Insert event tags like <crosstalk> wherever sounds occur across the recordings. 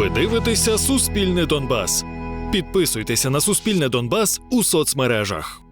Ви дивитеся Суспільне Донбас. Підписуйтеся на Суспільне Донбас у соцмережах.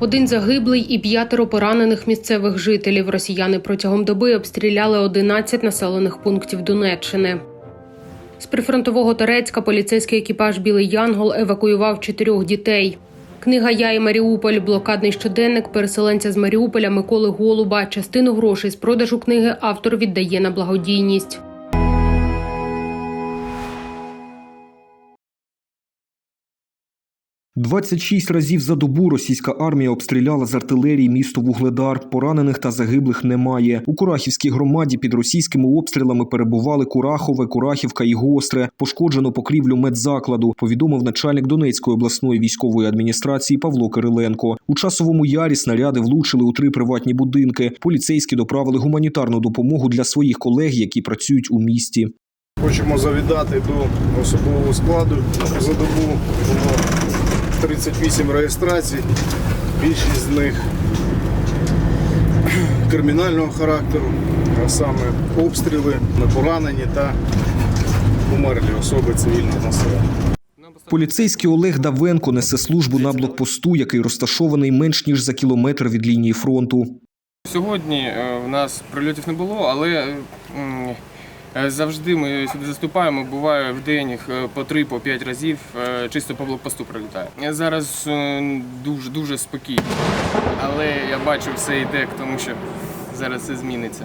Один загиблий і п'ятеро поранених місцевих жителів. Росіяни протягом доби обстріляли 11 населених пунктів Донеччини. З прифронтового Торецька поліцейський екіпаж Білий Янгол евакуював чотирьох дітей. Книга Я і Маріуполь, блокадний щоденник переселенця з Маріуполя Миколи Голуба. Частину грошей з продажу книги автор віддає на благодійність. – 26 разів за добу російська армія обстріляла з артилерії місто Вугледар. Поранених та загиблих немає. У Курахівській громаді під російськими обстрілами перебували Курахове, Курахівка і Гостре. Пошкоджено покрівлю медзакладу, повідомив начальник Донецької обласної військової адміністрації Павло Кириленко. У часовому ярі снаряди влучили у три приватні будинки. Поліцейські доправили гуманітарну допомогу для своїх колег, які працюють у місті. Хочемо завідати до особового складу. За добу 38 реєстрацій. Більшість з них <clears throat> кримінального характеру, а саме обстріли, поранені та умерлі особи цивільного населення. Поліцейський Олег Давенко несе службу на блокпосту, який розташований менш ніж за кілометр від лінії фронту. Сьогодні е, в нас прильотів не було, але завжди ми сюди заступаємо. Буває в день е, по три, по п'ять разів е, чисто по блокпосту прилітає. Е, Зараз е, дуже дуже спокійно, але я бачу, все йде, тому що зараз все зміниться.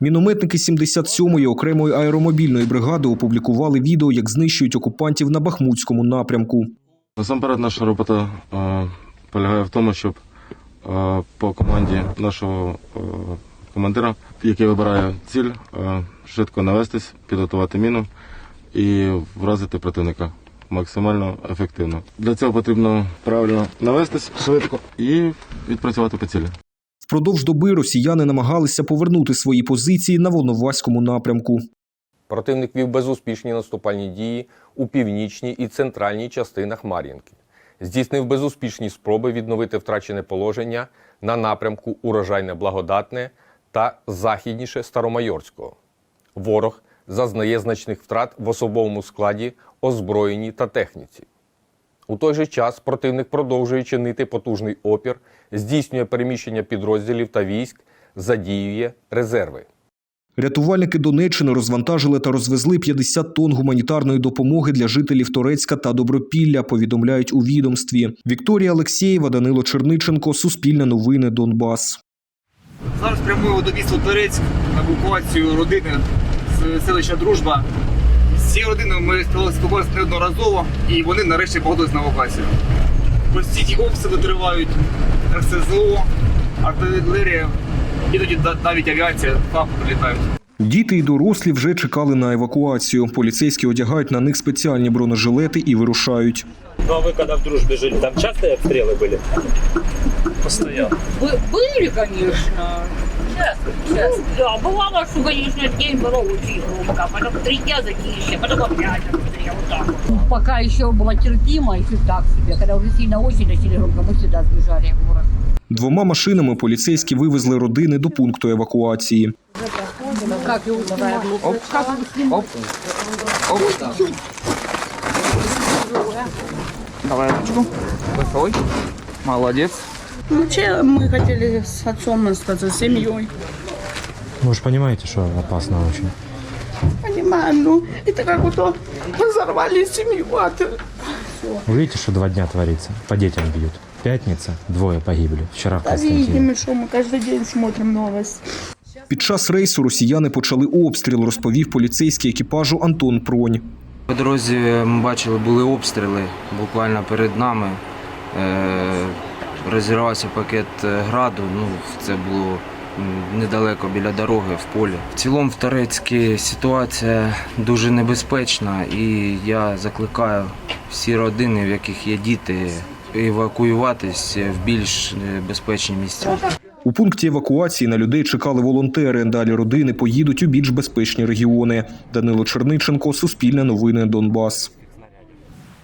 Мінометники 77-ї окремої аеромобільної бригади опублікували відео, як знищують окупантів на Бахмутському напрямку. Насамперед, наша робота е, полягає в тому, щоб е, по команді нашого е, командира, який вибирає ціль, е, швидко навестись, підготувати міну і вразити противника максимально ефективно. Для цього потрібно правильно навестись швидко і відпрацювати по цілі. Впродовж доби росіяни намагалися повернути свої позиції на Волноваському напрямку. Противник вів безуспішні наступальні дії у північній і центральній частинах Мар'їнки. Здійснив безуспішні спроби відновити втрачене положення на напрямку урожайне благодатне та західніше Старомайорського. Ворог зазнає значних втрат в особовому складі, озброєнні та техніці. У той же час противник продовжує чинити потужний опір, здійснює переміщення підрозділів та військ, задіює резерви. Рятувальники Донеччини розвантажили та розвезли 50 тонн гуманітарної допомоги для жителів Торецька та Добропілля, повідомляють у відомстві. Вікторія Алексєєва, Данило Черниченко, Суспільне новини, Донбас. Зараз прямуємо до міста Торецьк на евакуацію родини з селища Дружба. З цією родиною ми спілкувалися неодноразово і вони нарешті погодились на евакуацію. Постійні обстріли тривають, РСЗО, артилерія, іноді да- навіть авіація фаху прилітають. Діти і дорослі вже чекали на евакуацію. Поліцейські одягають на них спеціальні бронежилети і вирушають. Ну а вы когда в дружбе жили, там частые обстрелы были? Постоянно. Бы- Были, конечно. Часто, часто. Да, бывало, что, конечно, день было очень громко, потом три дня затишье, потом опять обстрел, вот так вот. Пока еще было терпимо, еще так себе. Когда уже сильно очень начали громко, мы сюда сбежали в город. Двома машинами поліцейські вивезли родини до пункту евакуації. Как его снимать? Как его снимать? Давай ручку. Виховий. Молодець. Вообще мы хотели с отцом остаться, с семьей. Ну, вы же понимаете, что опасно очень. Понимаем, ну, это как будто разорвали семью. А ты... Вы видите, что два дня творится? По детям бьют. Пятница, двое погибли. Вчера в Да Константине. видим, что мы каждый день смотрим новости. Під час рейсу росіяни почали обстріл, розповів поліцейський екіпажу Антон Пронь. По дорозі ми бачили, були обстріли буквально перед нами. Е, розірвався пакет е, граду. Ну, це було недалеко біля дороги в полі. В цілому в Торецькій ситуація дуже небезпечна, і я закликаю всі родини, в яких є діти, евакуюватись в більш е, безпечні місця. У пункті евакуації на людей чекали волонтери. Далі родини поїдуть у більш безпечні регіони. Данило Черниченко, Суспільне новини, Донбас.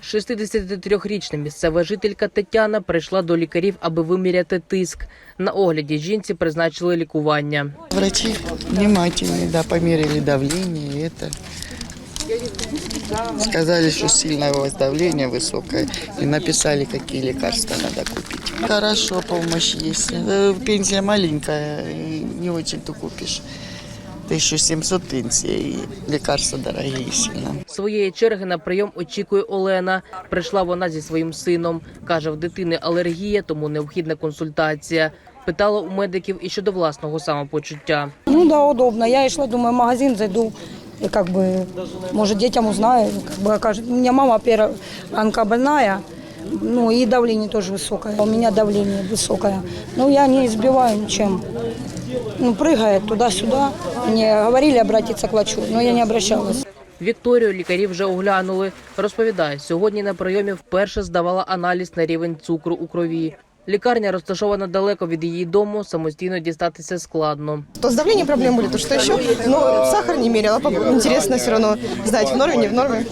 63-річна місцева жителька Тетяна прийшла до лікарів, аби виміряти тиск. На огляді жінці призначили лікування. Врачи внимательные, да, померили давление, и это. Сказали, что сильное у вас давление высокое, и написали, какие лекарства надо купить. Хорошо, помощь есть. Э, Пенсия маленькая, и не очень-то купишь. 1700 пенсия, и лекарства дорогие сильно. Своєї черги на прийом очікує Олена. Прийшла вона зі своїм сином. Каже, в дитини алергія, тому необхідна консультація. Питала у медиків і щодо власного самопочуття. Ну да, удобно. Я и шла, думаю, в магазин зайду, и как бы, может, детям узнаю, как бы. У меня мама первая онкобольная, ну и давление тоже высокое. У меня давление высокое. Ну, я не избиваю ничем. Ну, прыгает туда-сюда. Мне говорили обратиться к врачу, но я не обращалась. Вікторію лікарі вже оглянули. Розповідає, сьогодні на прийомі вперше здавала аналіз на рівень цукру у крові. Лікарня розташована далеко від її дому, самостійно дістатися складно. То с давлением проблемы были, то что еще? Но сахар не мерила, поб- интересно все равно знать, в норме, не в норме.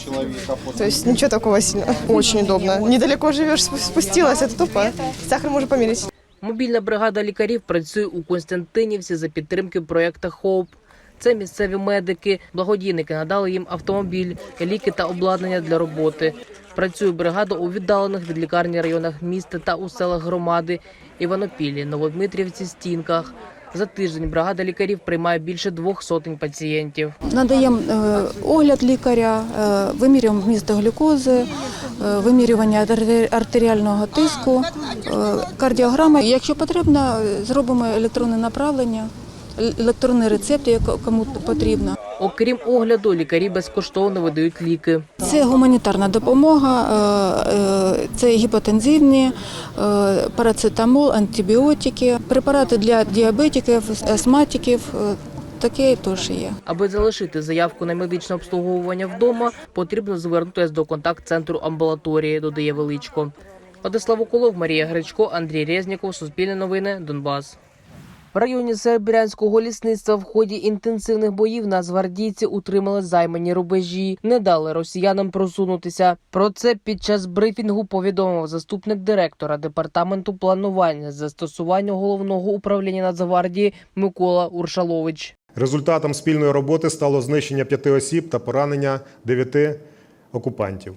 То есть ничего такого сильного. Очень удобно. Недалеко живешь, спу- спустилась, это тупо. Сахар можно померить. Мобільна бригада лікарів працює у Константинівці за підтримки проєкту ХОП. Це місцеві медики, благодійники надали їм автомобіль, ліки та обладнання для роботи. Працює бригада у віддалених від лікарні районах міста та у селах громади Іванопіллі, Новодмитрівці, Стінках. За тиждень бригада лікарів приймає більше двох сотень пацієнтів. Надаємо е, огляд лікаря, е, вимірюємо вміст глюкози, е, вимірювання артеріального тиску, кардіограми. Якщо потрібно, зробимо електронне направлення, електронний рецепт, як кому потрібно. Окрім огляду, лікарі безкоштовно видають ліки. Це гуманітарна допомога, е, е, це гіпотензивні, е, парацетамол, антибіотики, препарати для діабетиків, астматиків. Таке теж є. Аби залишити заявку на медичне обслуговування вдома, потрібно звернутися до контакт-центру амбулаторії, додає Величко. Владислав Уколов, Марія Гречко, Андрій Резніков, Суспільне новини, Донбас. В районі Серебрянського лісництва в ході інтенсивних боїв нацгвардійці утримали займані рубежі, не дали росіянам просунутися. Про це під час брифінгу повідомив заступник директора департаменту планування застосування головного управління Нацгвардії Микола Уршалович. Результатом спільної роботи стало знищення п'яти осіб та поранення дев'яти окупантів.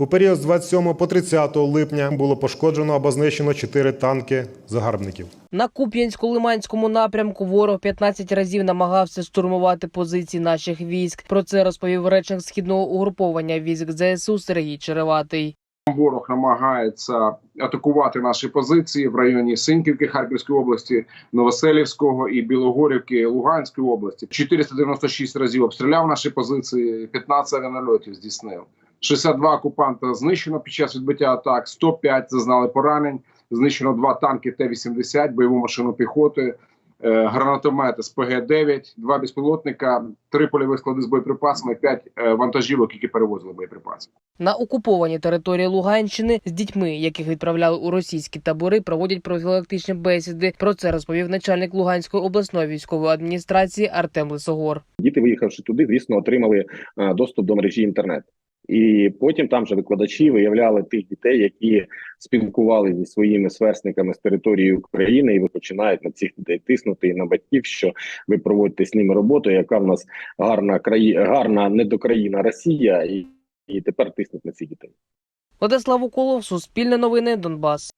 У період з 27 по 30 липня було пошкоджено або знищено чотири танки загарбників. На Куп'янсько-Лиманському напрямку ворог 15 разів намагався штурмувати позиції наших військ. Про це розповів речник східного угруповання військ ЗСУ Сергій Череватий. Ворог намагається атакувати наші позиції в районі Синьківки Харківської області, Новоселівського і Білогорівки Луганської області. 496 разів обстріляв наші позиції, 15 авіанальотів здійснив. 62 окупанта знищено під час відбиття атак, 105 зазнали поранень. Знищено два танки Т-80, бойову машину піхоти, е, гранатомет СПГ-9, два безпілотника, три польові склади з боєприпасами, п'ять е, вантажівок, які перевозили боєприпаси. На окупованій території Луганщини з дітьми, яких відправляли у російські табори, проводять профілактичні бесіди. Про це розповів начальник Луганської обласної військової адміністрації Артем Лисогор. Діти, виїхавши туди, звісно, отримали е, доступ до мережі інтернет. І потім там же викладачі виявляли тих дітей, які спілкувалися зі своїми сверстниками з території України, і ви починають на цих дітей тиснути і на батьків, що ви проводите з ними роботу, яка в нас гарна краї... гарна недокраїна Росія, і, і тепер тиснуть на цих дітей. Владислав Уколов, Суспільне новини, Донбас.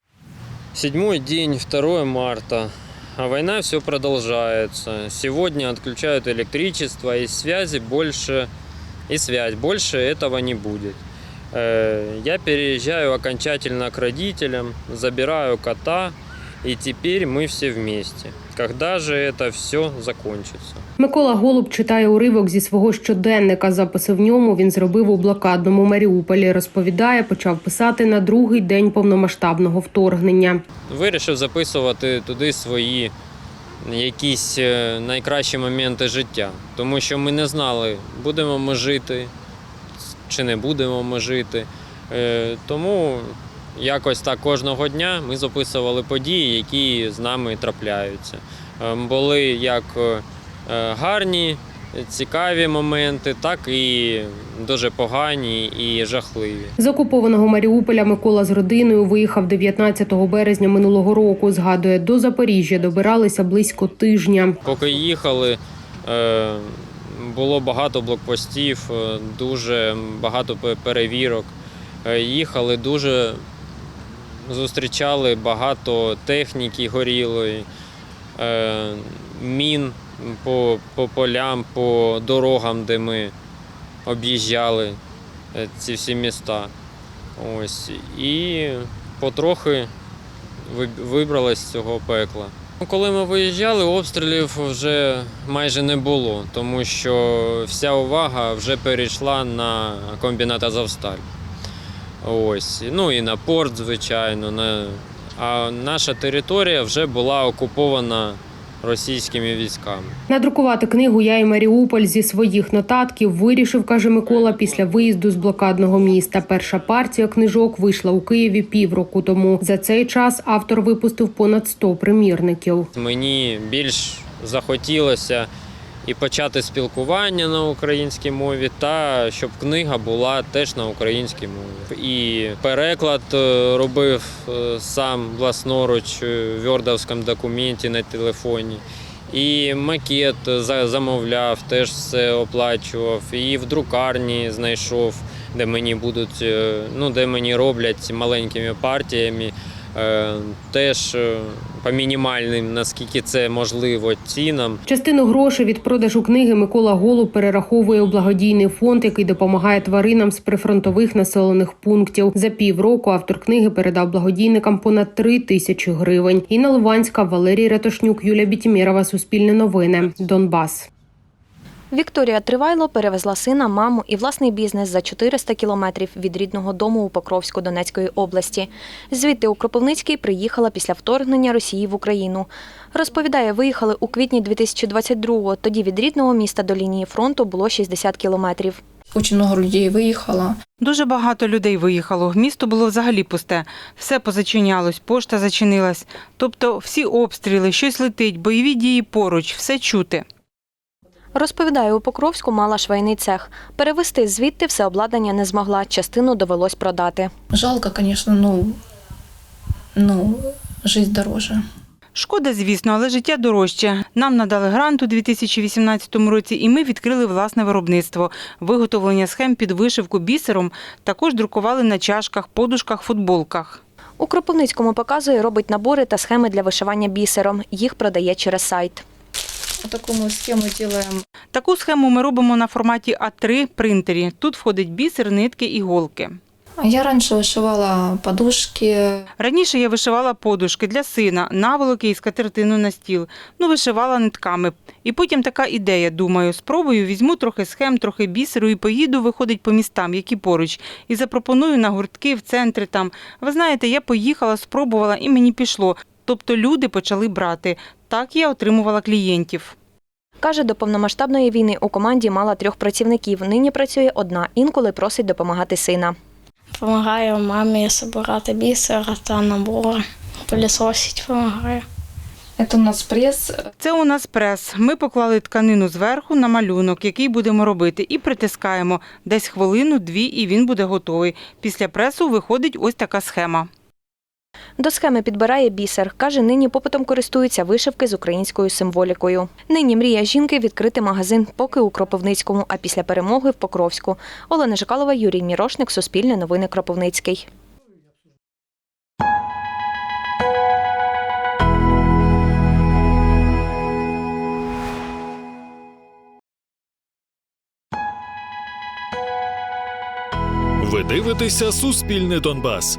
Седьмой день, 2 марта. А война все продолжается. Сегодня отключают электричество и связи больше, и связь больше этого не будет. Э, Я переезжаю окончательно к родителям, забираю кота, и теперь мы все вместе. Когда же это все закончится? Микола Голуб читає уривок зі свого щоденника. Записи в ньому він зробив у блокадному Маріуполі. Розповідає, почав писати на другий день повномасштабного вторгнення. Вирішив записувати туди свої якісь е, найкращі моменти життя, тому що ми не знали, будемо ми жити чи не будемо ми жити. Е, Тому якось так кожного дня ми записували події, які з нами трапляються. Е, Були як е, гарні цікаві моменти, так і дуже погані і жахливі. З окупованого Маріуполя Микола з родиною виїхав 19 березня минулого року. Згадує, до Запоріжжя добиралися близько тижня. Поки їхали, е, було багато блокпостів, е, дуже багато перевірок. Е, Їхали дуже зустрічали багато техніки горілої, мін по, по полям, по дорогам, де ми об'їжджали е, ці всі міста. Ось. І потрохи ви- вибрались з цього пекла. Ну, Коли ми виїжджали, обстрілів вже майже не було, тому що вся увага вже перейшла на комбінат Азовсталь. Ось. Ну і на порт, звичайно. На... А наша територія вже була окупована російськими військами. Надрукувати книгу Я і Маріуполь зі своїх нотатків вирішив, каже Микола, після виїзду з блокадного міста. Перша партія книжок вийшла у Києві півроку тому. За цей час автор випустив понад 100 примірників. Мені більш захотілося і почати спілкування на українській мові, та щоб книга була теж на українській мові. І переклад е, робив е, сам власноруч е, в вьордовському документі на телефоні. І макет замовляв, теж все оплачував. І в друкарні знайшов, де мені будуть, е, ну де мені роблять маленькими партіями. Е, Теж е, по мінімальним, наскільки це можливо, цінам. Частину грошей від продажу книги Микола Голуб перераховує у благодійний фонд, який допомагає тваринам з прифронтових населених пунктів. За півроку автор книги передав благодійникам понад три тисячі гривень. Інна Луванська, Валерій Ратошнюк, Юлія Бітімєрова, Суспільне новини, Донбас. Вікторія Тривайло перевезла сина, маму і власний бізнес за 400 кілометрів від рідного дому у Покровську Донецької області. Звідти у Кропивницький приїхала після вторгнення Росії в Україну. Розповідає, виїхали у квітні 2022-го. Тоді від рідного міста до лінії фронту було 60 кілометрів. Очень много людей виїхало. Дуже багато людей виїхало. Місто було взагалі пусте. Все позачинялось, пошта зачинилась. Тобто всі обстріли, щось летить, бойові дії поруч, все чути. Розповідає, у Покровську мала швейний цех. Перевезти звідти все обладнання не змогла. Частину довелось продати. Жалко, конечно, ну, ну, жизнь дороже. Шкода, звісно, але життя дорожче. Нам надали грант у 2018 році, і ми відкрили власне виробництво. Виготовлення схем під вишивку бісером також друкували на чашках, подушках, футболках. У Кропивницькому показує, робить набори та схеми для вишивання бісером. Їх продає через сайт. Таку ми схему робимо. Таку схему ми робимо на форматі А3 принтері. Тут входить бісер, нитки, іголки. Я раніше вишивала подушки. Раніше я вишивала подушки для сина, наволоки і скатертину на стіл. Ну, вишивала нитками. І потім така ідея, думаю, спробую, візьму трохи схем, трохи бісеру і поїду, виходить по містам, які поруч, і запропоную на гуртки в центрі там. Ви знаєте, я поїхала, спробувала і мені пішло. Тобто люди почали брати. Так я отримувала клієнтів. Каже, до повномасштабної війни у команді мала трьох працівників. Нині працює одна, інколи просить допомагати сина. Помагаю мамі збирати бісер та набори. Пилісосить допомагаю. Це у нас прес. Це у нас прес. Ми поклали тканину зверху на малюнок, який будемо робити, і притискаємо десь хвилину-дві, і він буде готовий. Після пресу виходить ось така схема. До схеми підбирає бісер. Каже, нині попитом користуються вишивки з українською символікою. Нині мрія жінки відкрити магазин поки у Кропивницькому, а після перемоги в Покровську. Олена Жикалова, Юрій Мірошник, Суспільне новини Кропивницький. Ви дивитеся Суспільне Донбас.